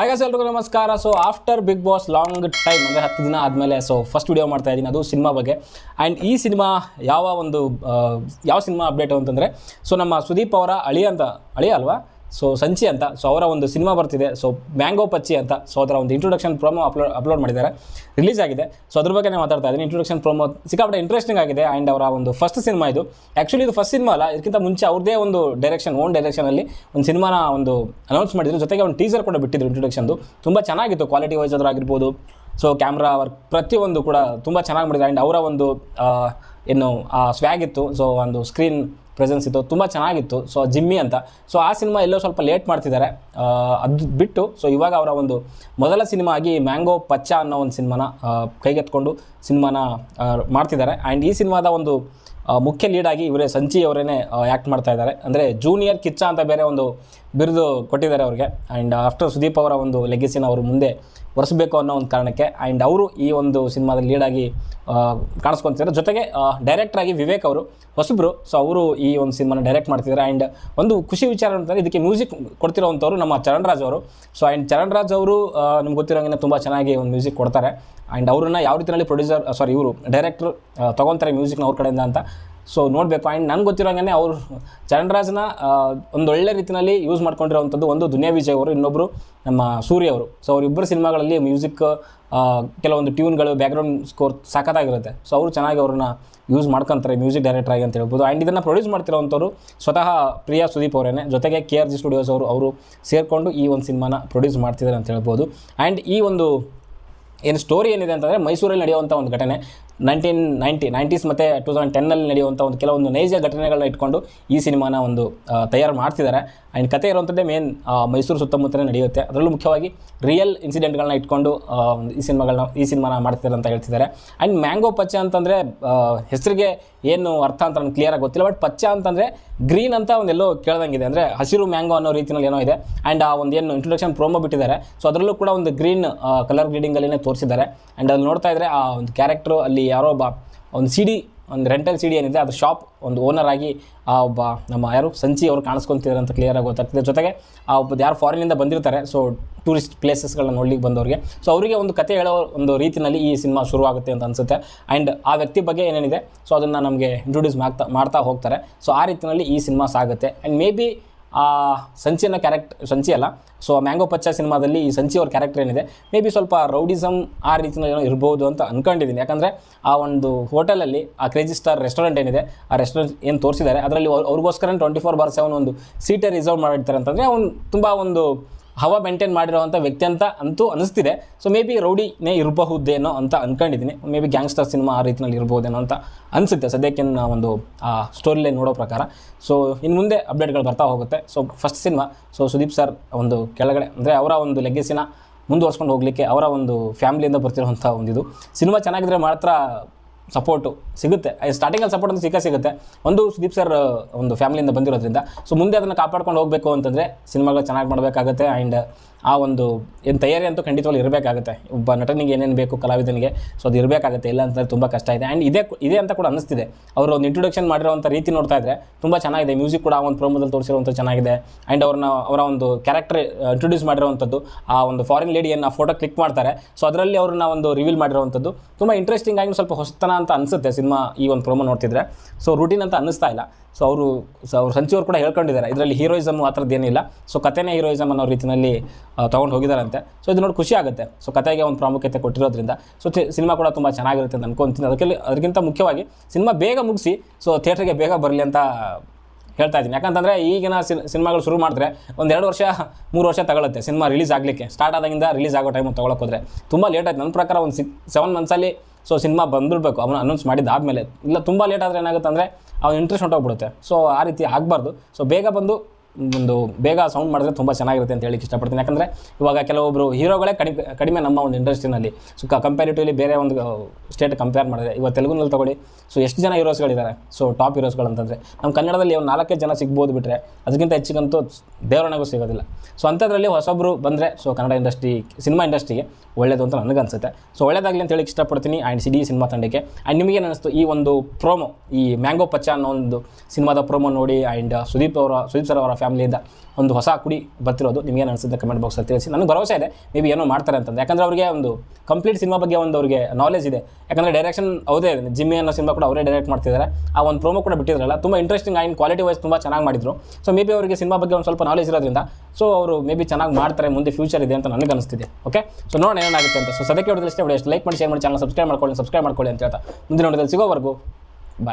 ಹಾಗೆ ಎಲ್ರಿಗೂ ನಮಸ್ಕಾರ. So after Bigg Boss long time ಅಂದರೆ ಹತ್ತು ದಿನ ಆದಮೇಲೆ ಸೊ ಫಸ್ಟ್ ವಿಡಿಯೋ ಮಾಡ್ತಾ ಇದ್ದೀನಿ. ಅದು ಸಿನಿಮಾ ಬಗ್ಗೆ. ಆ್ಯಂಡ್ ಈ ಸಿನಿಮಾ ಯಾವ ಒಂದು ಯಾವ ಸಿನಿಮಾ ಅಪ್ಡೇಟು ಅಂತಂದರೆ ಸೊ ನಮ್ಮ ಸುದೀಪ್ ಅವರ ಅಳಿ ಅಂತ ಅಳಿ ಅಲ್ವಾ? ಸೊ ಸಂಚಿ ಅಂತ ಸೊ ಅವರ ಒಂದು ಸಿನಿಮಾ ಬರ್ತಿದೆ. ಸೊ ಮ್ಯಾಂಗೋ ಪಚ್ಚಿ ಅಂತ ಸೊ ಅದರ ಒಂದು ಇಂಟ್ರೊಡಕ್ಷನ್ ಪ್ರೋಮೋ ಅಪ್ಲೋಡ್ ಅಪ್ಲೋಡ್ ಮಾಡಿದ್ದಾರೆ. ರಿಲೀಸ್ ಆಗಿದೆ. ಸೊ ಅದ್ರ ಬಗ್ಗೆ ಮಾತಾಡ್ತಾ ಇದ್ದೀನಿ. ಇಂಟ್ರೊಡಕ್ಷನ್ ಪ್ರೋಮೋ ಸಿಕ್ಕಾಪಟ್ಟೆ ಇಂಟ್ರೆಸ್ಟಿಂಗ್ ಆಗಿದೆ ಆ್ಯಂಡ್ ಅವರ ಒಂದು ಫಸ್ಟ್ ಸಿನಿಮಾ ಇದು. ಆ್ಯಕ್ಚುಲಿ ಇದು ಫಸ್ಟ್ ಸಿನಿಮಾ ಅಲ್ಲ, ಇದಕ್ಕಿಂತ ಮುಂಚೆ ಅವ್ರದೇ ಒಂದು ಡೈರೆಕ್ಷನ್ ಓನ್ ಡೈರೆಕ್ಷನಲ್ಲಿ ಒಂದು ಸಿನಿಮಾನ ಒಂದು ಅನೌನ್ಸ್ ಮಾಡಿದ್ರು. ಜೊತೆಗೆ ಒಂದು ಟೀಸರ್ ಕೂಡ ಬಿಟ್ಟಿದ್ರು ಇಂಟ್ರೊಡಕ್ಷನ್ದು ತುಂಬ ಚೆನ್ನಾಗಿತ್ತು ಕ್ವಾಲಿಟಿ ವೈಸ್ ಅದರಾಗಿರ್ಬೋದು ಸೊ ಕ್ಯಾಮ್ರಾ ವರ್ಕ್ ಪ್ರತಿಯೊಂದು ಕೂಡ ತುಂಬ ಚೆನ್ನಾಗಿ ಮಾಡಿದ್ರು ಆ್ಯಂಡ್ ಅವರ ಒಂದು ಏನು, ಆ ಸ್ವ್ಯಾಗ್ ಇತ್ತು. ಸೊ ಒಂದು ಸ್ಕ್ರೀನ್ ಪ್ರೆಸೆನ್ಸ್ ಇತ್ತು, ತುಂಬ ಚೆನ್ನಾಗಿತ್ತು. ಸೊ ಜಿಮ್ಮಿ ಅಂತ. ಸೊ ಆ ಸಿನಿಮಾ ಎಲ್ಲೋ ಸ್ವಲ್ಪ ಲೇಟ್ ಮಾಡ್ತಿದ್ದಾರೆ ಅದು ಬಿಟ್ಟು ಸೊ ಇವಾಗ ಅವರ ಒಂದು ಮೊದಲ ಸಿನಿಮಾ ಆಗಿ ಮ್ಯಾಂಗೋ ಪಚ್ಚ ಅನ್ನೋ ಒಂದು ಸಿನಿಮಾನ ಕೈಗೆತ್ಕೊಂಡು ಸಿನಿಮಾನ ಮಾಡ್ತಿದ್ದಾರೆ ಆ್ಯಂಡ್ ಈ ಸಿನಿಮಾದ ಒಂದು ಮುಖ್ಯ ಲೀಡಾಗಿ ಇವರೇ ಸಂಚಿ ಅವರೇನೆ ಆ್ಯಕ್ಟ್ ಮಾಡ್ತಾ ಇದ್ದಾರೆ. ಅಂದರೆ ಜೂನಿಯರ್ ಕಿಚ್ಚ ಅಂತ ಬೇರೆ ಒಂದು ಬಿರುದು ಕೊಟ್ಟಿದ್ದಾರೆ ಅವ್ರಿಗೆ. ಆ್ಯಂಡ್ ಆಫ್ಟರ್ ಸುದೀಪ್ ಅವರ ಒಂದು ಲೆಗಸಿನ ಅವರು ಮುಂದೆ ಒರೆಸಬೇಕು ಅನ್ನೋ ಒಂದು ಕಾರಣಕ್ಕೆ. ಆ್ಯಂಡ್ ಅವರು ಈ ಒಂದು ಸಿನಿಮಾದಲ್ಲಿ ಲೀಡಾಗಿ ಕಾಣಿಸ್ಕೊತಿದ್ದಾರೆ. ಜೊತೆಗೆ ಡೈರೆಕ್ಟ್ರಾಗಿ ವಿವೇಕ್ ಅವರು ಹೊಸಬ್ರು. ಸೊ ಅವರು ಈ ಒಂದು ಸಿನಿಮಾನ ಡೈರೆಕ್ಟ್ ಮಾಡ್ತಿದ್ದಾರೆ. ಆ್ಯಂಡ್ ಒಂದು ಖುಷಿ ವಿಚಾರ ಅಂತಂದರೆ ಇದಕ್ಕೆ ಮ್ಯೂಸಿಕ್ ಕೊಡ್ತಿರೋವಂಥವ್ರು ನಮ್ಮ ಚರಣ್ ರಾಜ್ ಅವರು. ಸೊ ಆ್ಯಂಡ್ ಚರಣ್ ರಾಜ್ ಅವರು ನಿಮ್ಗೆ ಗೊತ್ತಿರೋಂಗೆ ತುಂಬ ಚೆನ್ನಾಗಿ ಒಂದು ಮ್ಯೂಸಿಕ್ ಕೊಡ್ತಾರೆ. ಆ್ಯಂಡ್ ಅವ್ರನ್ನ ಯಾವ ರೀತಿಯಲ್ಲಿ ಪ್ರೊಡ್ಯೂಸರ್ ಸಾರಿ ಇವರು ಡೈರೆಕ್ಟ್ರು ತೊಗೊತಾರೆ ಮ್ಯೂಸಿಕ್ನ ಅವ್ರ ಕಡೆಯಿಂದ ಅಂತ. ಸೊ ನೋಡಬೇಕು. ಆ್ಯಂಡ್ ನನಗೆ ಗೊತ್ತಿರೋಂಗೆ ಅವರು ಚರಣ್ರಾಜ್ನ ಒಂದು ಒಳ್ಳೆ ರೀತಿಯಲ್ಲಿ ಯೂಸ್ ಮಾಡ್ಕೊಂಡಿರೋವಂಥದ್ದು ಒಂದು ದುನಿಯಾ ವಿಜಯ್ ಅವರು ಇನ್ನೊಬ್ಬರು ನಮ್ಮ ಸೂರ್ಯ ಅವರು. ಸೊ ಅವರಿಬ್ಬರು ಸಿನಿಮಾಗಳಲ್ಲಿ ಮ್ಯೂಸಿಕ್ ಕೆಲವೊಂದು ಟ್ಯೂನ್ಗಳು ಬ್ಯಾಕ್ಗ್ರೌಂಡ್ ಸ್ಕೋರ್ ಸಾಕತ್ತಾಗಿರುತ್ತೆ ಸೊ ಅವರು ಚೆನ್ನಾಗಿ ಅವ್ರನ್ನ ಯೂಸ್ ಮಾಡ್ಕೊಂತಾರೆ ಮ್ಯೂಸಿಕ್ ಡೈರೆಕ್ಟರ್ ಆಗಿ ಅಂತ ಹೇಳ್ಬೋದು. ಆ್ಯಂಡ್ ಇದನ್ನು ಪ್ರೊಡ್ಯೂಸ್ ಮಾಡ್ತಿರೋವಂಥವ್ರು ಸ್ವತಃ ಪ್ರಿಯಾ ಸುದೀಪ್ ಅವರೇನೆ. ಜೊತೆಗೆ ಕೆ ಆರ್ ಜಿ ಸ್ಟುಡಿಯೋಸ್ ಅವರು ಅವರು ಸೇರಿಕೊಂಡು ಈ ಒಂದು ಸಿನಿಮಾನ ಪ್ರೊಡ್ಯೂಸ್ ಮಾಡ್ತಿದ್ದಾರೆ ಅಂತ ಹೇಳ್ಬೋದು. ಆ್ಯಂಡ್ ಈ ಒಂದು ಏನು ಸ್ಟೋರಿ ಏನಿದೆ ಅಂತಂದರೆ ಮೈಸೂರಲ್ಲಿ ನಡೆಯುವಂಥ ಒಂದು ಘಟನೆ. ನೈನ್ಟೀನ್ ನೈಂಟಿ ನೈಂಟೀಸ್ ಮತ್ತು ಟೂ ತೌಸಂಡ್ ಟೆನ್ನಲ್ಲಿ ನಡೆಯುವಂಥ ಒಂದು ಕೆಲವೊಂದು ನೈಜ ಘಟನೆಗಳನ್ನ ಇಟ್ಕೊಂಡು ಈ ಸಿನಿಮಾನ ಒಂದು ತಯಾರು ಮಾಡ್ತಿದ್ದಾರೆ. ಆ್ಯಂಡ್ ಕತೆ ಇರುವಂಥದ್ದೇ ಮೇನ್ ಮೈಸೂರು ಸುತ್ತಮುತ್ತಲೇ ನಡೆಯುತ್ತೆ. ಅದರಲ್ಲೂ ಮುಖ್ಯವಾಗಿ ರಿಯಲ್ ಇನ್ಸಿಡೆಂಟ್ಗಳನ್ನ ಇಟ್ಕೊಂಡು ಈ ಸಿನಿಮಾಗಳನ್ನ, ಈ ಸಿನಿಮಾನ ಮಾಡ್ತಿದ್ದಾರೆ ಅಂತ ಹೇಳ್ತಿದ್ದಾರೆ. ಆ್ಯಂಡ್ ಮ್ಯಾಂಗೋ ಪಚ್ಚ ಅಂತಂದರೆ ಹೆಸರಿಗೆ ಏನು ಅರ್ಥ ಅಂತ ನನಗೆ ಕ್ಲಿಯರಾಗಿ ಗೊತ್ತಿಲ್ಲ ಬಟ್ ಪಚ್ಚ ಅಂತಂದರೆ ಗ್ರೀನ್ ಅಂತ ಒಂದೆಲ್ಲೋ ಕೇಳ್ದಂಗಿದೆ. ಅಂದರೆ ಹಸಿರು ಮ್ಯಾಂಗೋ ಅನ್ನೋ ರೀತಿಯಲ್ಲಿ ಏನೋ ಇದೆ. ಆ್ಯಂಡ್ ಆ ಒಂದು ಏನು ಇಂಟ್ರೊಡಕ್ಷನ್ ಪ್ರೋಮೋ ಬಿಟ್ಟಿದ್ದಾರೆ. ಸೊ ಅದರಲ್ಲೂ ಕೂಡ ಒಂದು ಗ್ರೀನ್ ಕಲರ್ ಗ್ರೀಡಿಂಗಲ್ಲೇ ತೋರಿಸಿದ್ದಾರೆ. ಆ್ಯಂಡ್ ಅಲ್ಲಿ ನೋಡ್ತಾ ಇದ್ದರೆ ಆ ಒಂದು ಕ್ಯಾರೆಕ್ಟ್ರು ಅಲ್ಲಿ ಯಾರೋ ಒಬ್ಬ ಒಂದು ಸಿ ಡಿ ಒಂದು ರೆಂಟಲ್ ಸಿ ಡಿ ಏನಿದೆ ಅದು ಶಾಪ್ ಒಂದು ಓನರ್ ಆಗಿ ಆ ಒಬ್ಬ ನಮ್ಮ ಯಾರು? ಸಂಚಿ ಅವರು ಕಾಣಿಸ್ಕೊಂತಿದ್ದಾರೆ ಅಂತ ಕ್ಲಿಯರಾಗಿ ಗೊತ್ತಾಗ್ತದೆ. ಜೊತೆಗೆ ಆ ಒಬ್ಬ ಯಾರು ಫಾರಿನಿಂದ ಬಂದಿರ್ತಾರೆ ಸೊ ಟೂರಿಸ್ಟ್ ಪ್ಲೇಸಸ್ಗಳನ್ನ ನೋಡ್ಲಿಕ್ಕೆ ಬಂದವ್ರಿಗೆ. ಸೊ ಅವರಿಗೆ ಒಂದು ಕತೆ ಹೇಳೋ ಒಂದು ರೀತಿಯಲ್ಲಿ ಈ ಸಿನಿಮಾ ಶುರುವಾಗುತ್ತೆ ಅಂತ ಅನಿಸುತ್ತೆ. ಆ್ಯಂಡ್ ಆ ವ್ಯಕ್ತಿ ಬಗ್ಗೆ ಏನೇನಿದೆ ಸೊ ಅದನ್ನು ನಮಗೆ ಇಂಟ್ರೊಡ್ಯೂಸ್ ಮಾಡ್ತಾ ಮಾಡ್ತಾ ಹೋಗ್ತಾರೆ. ಸೊ ಆ ರೀತಿಯಲ್ಲಿ ಈ ಸಿನಿಮಾ ಸಾಗುತ್ತೆ. ಆ್ಯಂಡ್ ಮೇ ಬಿ ಆ ಸಂಚಿನ ಕ್ಯಾರೆಕ್ಟ್ ಸಂಚಿ ಅಲ್ಲ. ಸೊ ಮ್ಯಾಂಗೋ ಪಚ್ಚ ಸಿನಿಮಾದಲ್ಲಿ ಈ ಸಂಚಿ ಅವ್ರ ಕ್ಯಾರೆಕ್ಟರ್ ಏನಿದೆ? ಮೇ ಬಿ ಸ್ವಲ್ಪ ರೌಡಿಸಮ್ ಆ ರೀತಿಯಲ್ಲಿ ಏನೋ ಇರ್ಬೋದು ಅಂತ ಅಂದ್ಕೊಂಡಿದ್ದೀನಿ ಯಾಕಂದರೆ ಆ ಒಂದು ಹೋಟೆಲಲ್ಲಿ ಆ ಕ್ರೇಜಿ ಸ್ಟಾರ್ ರೆಸ್ಟೋರೆಂಟ್ ಏನಿದೆ, ಆ ರೆಸ್ಟೋರೆಂಟ್ ಏನು ತೋರಿಸಿದ್ದಾರೆ, ಅದರಲ್ಲಿ ಅವ್ರ್- ಅವ್ರಿಗೋಸ್ಕರ ಟ್ವೆಂಟಿ ಫೋರ್ ಬಾರ್ ಸೆವೆನ್ ಒಂದು ಸೀಟೇ ರಿಸರ್ವ್ ಮಾಡಿರ್ತಾರೆ ಅಂತಂದರೆ ಅವ್ನು ತುಂಬ ಒಂದು ಹವಾ ಮೇಂಟೈನ್ ಮಾಡಿರೋವಂಥ ವ್ಯಕ್ತಿ ಅಂತ ಅಂತೂ ಅನಿಸ್ತಿದೆ. ಸೊ ಮೇ ಬಿ ರೌಡಿನೇ ಇರಬಹುದೇನೋ ಅಂತ ಅಂದ್ಕೊಂಡಿದ್ದೀನಿ ಮೇ ಬಿ ಗ್ಯಾಂಗ್ಸ್ಟರ್ ಸಿನಿಮಾ ಆ ರೀತಿಯಲ್ಲಿ ಇರ್ಬೋದೇನೋ ಅಂತ ಅನಿಸುತ್ತೆ. ಸದ್ಯಕ್ಕೆ ಒಂದು, ಆ ಸ್ಟೋರಿಲೇ ನೋಡೋ ಪ್ರಕಾರ. ಸೊ ಇನ್ನು ಮುಂದೆ ಅಪ್ಡೇಟ್ಗಳು ಬರ್ತಾ ಹೋಗುತ್ತೆ. So first cinema so Sudeep sir ಒಂದು ಕೆಳಗಡೆ, ಅಂದರೆ ಅವರ ಒಂದು ಲೆಗ್ಗೆಸಿನ ಮುಂದುವರ್ಸ್ಕೊಂಡು ಹೋಗಲಿಕ್ಕೆ ಅವರ ಒಂದು ಫ್ಯಾಮಿಲಿಯಿಂದ ಬರ್ತಿರುವಂಥ ಒಂದಿದು. ಸಿನಿಮಾ ಚೆನ್ನಾಗಿದ್ರೆ ಮಾತ್ರ ಸಪೋರ್ಟು ಸಿಗುತ್ತೆ. ಸ್ಟಾರ್ಟಿಂಗಲ್ಲಿ ಸಪೋರ್ಟ್ ಅಂತ ಸಿಕ್ಕ ಸಿಗುತ್ತೆ. ಒಂದು ಸುದೀಪ್ ಸರ್ ಒಂದು ಫ್ಯಾಮಿಲಿಯಿಂದ ಬಂದಿರೋದ್ರಿಂದ. ಸೊ ಮುಂದೆ ಅದನ್ನು ಕಾಪಾಡ್ಕೊಂಡು ಹೋಗಬೇಕು ಅಂತಂದರೆ, ಸಿನಿಮಾಗಳು ಚೆನ್ನಾಗಿ ಮಾಡಬೇಕಾಗುತ್ತೆ. ಆ್ಯಂಡ್ ಆ ಒಂದು ಏನು ತಯಾರಿ ಅಂತೂ ಖಂಡಿತವಾಗ್ಲೂ ಇರಬೇಕಾಗುತ್ತೆ. ಒಬ್ಬ ನಟನಿಗೆ ಏನೇನು ಬೇಕು ಕಲಾವಿದನಿಗೆ, ಸೊ ಅದು ಇರಬೇಕಾಗುತ್ತೆ. ಇಲ್ಲ ಅಂತಂದರೆ ತುಂಬ ಕಷ್ಟ ಇದೆ. ಆ್ಯಂಡ್ ಇದೇ ಇದೆ ಅಂತ ಕೂಡ ಅನಿಸ್ತಿದೆ ಅವರು ಒಂದು ಇಂಟ್ರೊಡಕ್ಷನ್ ಮಾಡಿರೋವಂಥ ರೀತಿ ನೋಡ್ತಾ ಇದ್ದರೆ ತುಂಬ ಚೆನ್ನಾಗಿದೆ. ಮ್ಯೂಸಿಕ್ ಕೂಡ ಆ ಒಂದು ಪ್ರೋಮೋದಲ್ಲಿ ತೋರಿಸಿರುವಂಥ ಚೆನ್ನಾಗಿದೆ. ಆ್ಯಂಡ್ ಅವ್ರನ್ನ, ಅವರ ಒಂದು ಕ್ಯಾರೆಕ್ಟರ್ ಇಂಟ್ರೊಡ್ಯೂಸ್ ಮಾಡಿರುವಂಥದ್ದು ಆ ಒಂದು ಫಾರಿನ್ ಲೇಡಿಯನ್ನು ಆ ಫೋಟೋ ಕ್ಲಿಕ್ ಮಾಡ್ತಾರೆ. ಸೊ ಅದರಲ್ಲಿ ಅವ್ರನ್ನ ಒಂದು ರಿವೀಲ್ ಮಾಡಿರುವಂಥದ್ದು ತುಂಬ ಇಂಟ್ರೆಸ್ಟಿಂಗ್ ಆಗಿ ಸ್ವಲ್ಪ ಹೊಸತನ ಅಂತ ಅನಿಸುತ್ತೆ ಸಿನಿಮಾ ಈ ಒಂದು ಪ್ರೋಮೋ ನೋಡ್ತಿದ್ರೆ. ಸೊ ರೂಟೀನ್ ಅಂತ ಅನ್ನಿಸ್ತಾ ಇಲ್ಲ. ಸೊ ಅವರು ಸೊ ಅವ್ರು ಸಂಚಿವರು ಕೂಡ ಹೇಳ್ಕೊಂಡಿದ್ದಾರೆ. ಇದರಲ್ಲಿ ಹೀರೋಯಿಸಮ್ ಆ ಥರದ್ದು ಏನಿಲ್ಲ. ಸೊ ಕಥೆನೇ ಹೀರೋಯಿಸಮ್ ಅನ್ನೋ ರೀತಿಯಲ್ಲಿ ತೊಗೊಂಡು ಹೋಗಿದ್ದಾರಂತೆ ಸೊ ಇದು ನೋಡಿ ಖುಷಿ ಆಗುತ್ತೆ. ಸೊ ಕತೆಗೆ ಒಂದು ಪ್ರಾಮುಖ್ಯತೆ ಕೊಟ್ಟಿರೋದ್ರಿಂದ. ಸೊ ಸಿನಿಮಾ ಕೂಡ ತುಂಬ ಚೆನ್ನಾಗಿರುತ್ತೆ ಅಂತ ಅನ್ಕೊಂತೀನಿ. ಅದಕ್ಕೆ ಅದಕ್ಕಿಂತ ಮುಖ್ಯವಾಗಿ ಸಿನಿಮಾ ಬೇಗ ಮುಗಿಸಿ ಸೊ ಥಿಯೇಟ್ರಿಗೆ ಬೇಗ ಬರಲಿ ಅಂತ ಹೇಳ್ತಾ ಇದ್ದೀನಿ. ಯಾಕಂತಂದರೆ ಈಗಿನ ಸಿನ್- ಸಿನಿಮಾಗಳು ಶುರು ಮಾಡಿದ್ರೆ ಒಂದು ಎರಡು ವರ್ಷ, ಮೂರು ವರ್ಷ ತಗೊಳುತ್ತೆ ಸಿನಿಮಾ ರಿಲೀಸ್ ಆಗಲಿಕ್ಕೆ. ಸ್ಟಾರ್ಟ್ ಆದಾಗಿಂದ ರಿಲೀಸ್ ಆಗೋ ಟೈಮ್ ತೊಗೊಳಕ್ಕೆ ಹೋದರೆ. ತುಂಬ ಲೇಟ್ ಆಯ್ತು. ನನ್ನ ಪ್ರಕಾರ ಒಂದು ಸಿಕ್ ಸೆವೆನ್ ಮಂತ್ಸಲ್ಲಿ ಸೊ ಸಿನಿಮಾ ಬಂದಿರಬೇಕು ಅವನು ಅನೌನ್ಸ್ ಮಾಡಿದ್ದಾದಮೇಲೆ ಇಲ್ಲ, ತುಂಬ ಲೇಟ್ ಆದರೆ ಏನಾಗುತ್ತೆ ಅಂದರೆ, ಅವ್ನು ಇಂಟ್ರೆಸ್ಟ್ ಹೊಂಟೋಗ್ಬಿಡುತ್ತೆ. ಸೊ ಆ ರೀತಿ ಆಗಬಾರ್ದು. ಸೊ ಬೇಗ ಬಂದು ಒಂದು ಬೇಗ ಸೌಂಡ್ ಮಾಡಿದ್ರೆ ತುಂಬ ಚೆನ್ನಾಗಿರುತ್ತೆ ಅಂತ ಹೇಳಿಕ್ಕೆ ಇಷ್ಟಪಡ್ತೀನಿ. ಯಾಕಂದರೆ ಇವಾಗ ಕೆಲವೊಬ್ಬರು ಹೀರೋಗಳೇ ಕಡಿಮೆ ಕಡಿಮೆ ನಮ್ಮ ಒಂದು ಇಂಡಸ್ಟ್ರಿನಲ್ಲಿ. ಸೊ ಕಂಪ್ಯಾರಿಟಿವ್ಲಿ ಬೇರೆ ಒಂದು ಸ್ಟೇಟ್ ಕಂಪೇರ್ ಮಾಡಿದ್ರೆ, ಇವಾಗ ತೆಲುಗುನಲ್ಲಿ ತೊಗೊಳ್ಳಿ. ಸೊ ಎಷ್ಟು ಜನ ಹೀರೋಸ್ಗಳಿದ್ದಾರೆ? ಸೊ ಟಾಪ್ ಹೀರೋಸ್ಗಳು ಅಂತಂದರೆ. ನಮ್ಮ ಕನ್ನಡದಲ್ಲಿ ಒಂದು ನಾಲ್ಕೇ ಜನ ಸಿಗ್ಬೋದು ಬಿಟ್ಟರೆ ಅದಕ್ಕಿಂತ ಹೆಚ್ಚಿಗಂತೂ ದೇವರಣೆಗೂ ಸಿಗೋದಿಲ್ಲ. ಸೊ ಅಂಥದ್ರಲ್ಲಿ ಹೊಸೊಬ್ಬರು ಬಂದರೆ ಸೊ ಕನ್ನಡ ಇಂಡಸ್ಟ್ರಿ, ಸಿನಿಮಾ ಇಂಡಸ್ಟ್ರಿಗೆ ಒಳ್ಳೆಯದು ಅಂತ ನನಗೆ ಅನ್ಸುತ್ತೆ. ಸೊ ಒಳ್ಳೇದಾಗಲಿ ಅಂತ ಹೇಳಿ ಇಷ್ಟಪಡ್ತೀನಿ. ಆ್ಯಂಡ್ ಸಿಡಿ ಸಿನಿಮಾ ತಂಡಕ್ಕೆ. ಆ್ಯಂಡ್ ನಿಮಗೇನು ಅನಿಸ್ತು? ಈ ಒಂದು ಪ್ರೋಮೋ ಈ ಮ್ಯಾಂಗೋ ಪಚ್ಚ ಅನ್ನೋ ಒಂದು ಸಿನಿಮಾದ ಪ್ರೋಮೋ ನೋಡಿ ಆ್ಯಂಡ್ ಸುದೀಪ್ ಅವರ, ಸುದೀಪ್ ಸರ್ ಅವರ ಫ್ಯಾಮಿಲಿಯಿಂದ ಒಂದು ಹೊಸ ಕುಡಿ ಬರ್ತಿರೋದು ನಿಮಗೇನು ಅನಿಸುತ್ತೆ ಕಮೆಂಟ್ ಬಾಕ್ಸಲ್ಲಿ ತಿಳಿಸಿ. ನನಗೆ ಭರವಸೆ ಇದೆ ಮೇ ಬಿ ಏನೋ ಮಾಡ್ತಾರೆ ಅಂತಂದು ಯಾಕಂದರೆ ಅವರಿಗೆ ಒಂದು ಕಂಪ್ಲೀಟ್ ಸಿನಿಮಾ ಬಗ್ಗೆ ಒಂದು ಅವರಿಗೆ ನಾಲೆಜ್ ಇದೆ. ಯಾಕಂದರೆ ಡೈರೆಕ್ಷನ್ ಅವರೇ ಜಿಮ್ಮಿ ಅನ್ನೋ ಸಿನಿಮಾ ಕೂಡ ಅವರೇ ಡೈರೆಕ್ಟ್ ಮಾಡ್ತಿದ್ದಾರೆ ಆ ಒಂದು ಪ್ರೋಮೋ ಕೂಡ ಬಿಟ್ಟಿದ್ರಲ್ಲ, ತುಂಬ ಇಂಟ್ರೆಸ್ಟಿಂಗ್ ಆ್ಯಂಡ್ ಕ್ವಾಲಿಟಿ ವೈಸ್ ತುಂಬ ಚೆನ್ನಾಗಿ ಮಾಡಿದ್ರು. ಸೊ ಮೇ ಬಿ ಅವರಿಗೆ ಸಿನಿಮಾ ಬಗ್ಗೆ ಒಂದು ಸ್ವಲ್ಪ ನಾಲೆಜ್ ಇರೋದ್ರಿಂದ ಸೊ ಅವರು ಮೇ ಬಿ ಚೆನ್ನಾಗಿ ಮಾಡ್ತಾರೆ, ಮುಂದೆ ಫ್ಯೂಚರ್ ಇದೆ ಅಂತ ನನಗೆ ಅನಿಸ್ತಿದೆ. ಓಕೆ ಸೊ ನೋಡೋಣ ಏನಾಗುತ್ತೆ ಅಂತ. ಸೊ ಸದ್ಯಕ್ಕೆ ಹೊಡೆದಷ್ಟೇ ಎಷ್ಟು ಲೈಕ್ ಮಾಡಿ ಶೇರ್ ಮಾಡಿ ಚಾನಲ್ ಸಬ್ಸ್ಕ್ರೈಬ್ ಮಾಡ್ಕೊಳ್ಳಿ ಸಬ್ಸ್ಕ್ರೈಬ್ ಮಾಡ್ಕೊಳ್ಳಿ ಅಂತ ಹೇಳ್ತಾ ನೋಡಿದಲ್ಲಿ ಸಿಗೋವರೆಗೂ